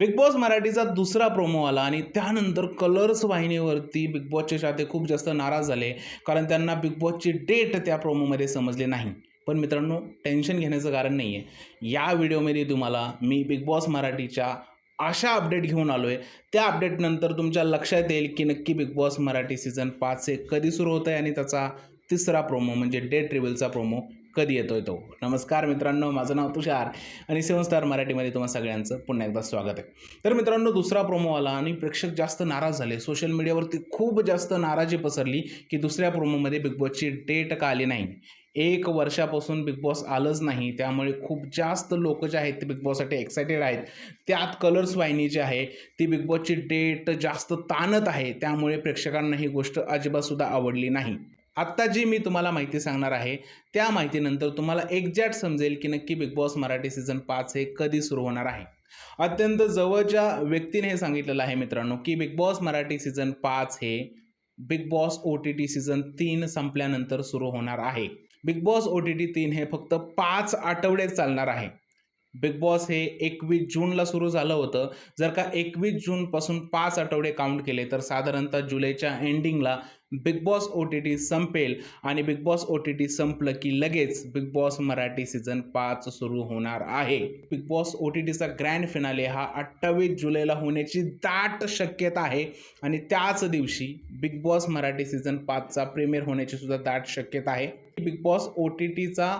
Big boss मराठीचा दुसरा promo आला आणि त्यानंतर कलर्स वाहिनीवरती बिग बॉसचे चाहते खूप जास्त नाराज झाले. कारण त्यांना बिग बॉसची डेट त्या प्रोमोमध्ये समजली नाही. पण मित्रांनो टेन्शन घेण्याचं कारण नाही आहे या व्हिडिओमध्ये तुम्हाला मी बिग बॉस मराठीच्या अशा अपडेट घेऊन आलो आहे त्या अपडेटनंतर तुमच्या लक्षात येईल की नक्की बिग बॉस मराठी सीझन पाच हे कधी सुरू होतं आहे आणि त्याचा तिसरा प्रोमो म्हणजे डेट ट्रेवलचा प्रोमो कधी येतोय तो? नमस्कार मित्रांनो माझं नाव तुषार आणि सेवन स्टार मराठीमध्ये तुम्हा सगळ्यांचं पुन्हा एकदा स्वागत आहे. तर मित्रांनो दुसरा प्रोमो आला आणि प्रेक्षक जास्त नाराज झाले. सोशल मीडियावरती खूप जास्त नाराजी पसरली की दुसऱ्या प्रोमोमध्ये बिग बॉसची डेट का आली नाही? एक वर्षापासून बिग बॉस आलंच नाही. त्यामुळे खूप जास्त लोक जे आहेत ते बिग बॉससाठी एक्सायटेड आहेत. त्यात कलर्स वाहिनी जी आहे ती बिग बॉसची डेट जास्त ताणत आहे. त्यामुळे प्रेक्षकांना ही गोष्ट अजिबातसुद्धा आवडली नाही. आत्ता जी मी तुम्हाला माहिती सांगणार आहे त्या माहितीनंतर तुम्हाला एक्झॅक्ट समजेल की नक्की बिग बॉस मराठी सीझन पाच हे कधी सुरू होणार आहे. अत्यंत जवळच्या व्यक्तीने हे सांगितलेलं आहे मित्रांनो की बिग बॉस मराठी सीझन पाच हे Bigg Boss O T T season तीन संपल्यानंतर सुरू होणार आहे. Bigg Boss O T T तीन हे फक्त पाच आठवडे चालणार आहे. बिग बॉस हे एकवीस जूनला सुरू झालं होतं. जर का एकवीस जूनपासून पाच आठवडे काउंट केले तर साधारणतः जुलैच्या एंडिंगला Bigg Boss O T T संपेल आणि Bigg Boss O T T संपलं की लगेच बिग बॉस मराठी सीझन पाच सुरू होणार आहे. बिग बॉस ओ टी टीचा ग्रँड फिनाले हा अठ्ठावीस जुलैला होण्याची दाट शक्यता आहे आणि त्याच दिवशी बिग बॉस मराठी सीझन पाचचा प्रीमियर होण्याची सुद्धा दाट शक्यता आहे. बिग बॉस ओ टी टीचा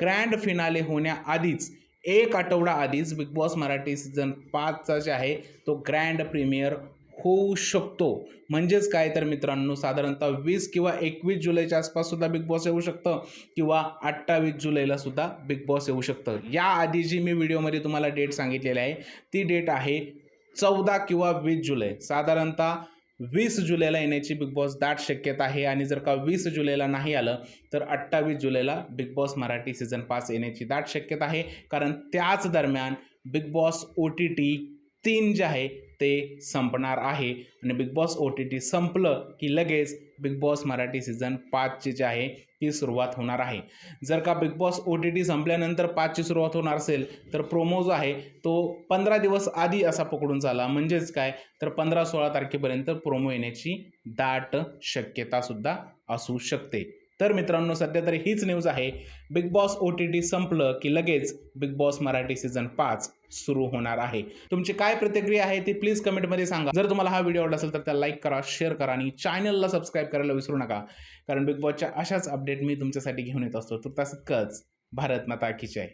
ग्रँड फिनाले होण्याआधीच एक आठवडा आधीच बिग बॉस मराठी सीझन पाचचा जे आहे तो ग्रँड प्रीमियर होऊ शकतो. म्हणजेच काय तर मित्रांनो साधारणतः वीस किंवा एकवीस जुलैच्या आसपास सुद्धा बिग बॉस येऊ शकतं किंवा अठ्ठावीस जुलैला सुद्धा बिग बॉस येऊ शकतं. याआधी जी मी व्हिडिओमध्ये तुम्हाला डेट सांगितलेली आहे ती डेट आहे चौदा किंवा वीस जुलै. साधारणतः वीस जुलैला येण्याची बिग बॉस दाट शक्यता आहे आणि जर का वीस जुलैला नाही आलं तर अठ्ठावीस जुलैला बिग बॉस मराठी सीझन पाच येण्याची दाट शक्यता आहे. कारण त्याच दरम्यान Bigg Boss O T T तीन जे आहे ते संपणार आहे. आणि Bigg Boss O T T संपलं की लगेच बिग बॉस मराठी सीझन पाचची जी आहे ती सुरुवात होणार आहे. जर का Bigg Boss O T T संपल्यानंतर पाचची सुरुवात होणार असेल तर प्रोमो जो आहे तो पंधरा दिवस आधी असा पकडून झाला. म्हणजेच काय? तर पंधरा सोळा तारखेपर्यंत प्रोमो येण्याची दाट शक्यतासुद्धा असू शकते. तर मित्रांनो सध्या तरी हीच न्यूज आहे. Bigg Boss O T T संपलं की लगेच बिग बॉस मराठी सीझन पाच सुरू होणार आहे. तुमची काय प्रतिक्रिया आहे ती प्लीज कमेंटमध्ये सांगा. जर तुम्हाला हा व्हिडिओ आवडला असेल तर त्याला लाईक करा शेअर करा आणि चॅनलला सबस्क्राईब करायला विसरू नका. कारण बिग बॉसच्या अशाच अपडेट मी तुमच्यासाठी घेऊन येत असतो. तर तसंच भारत माता की जय.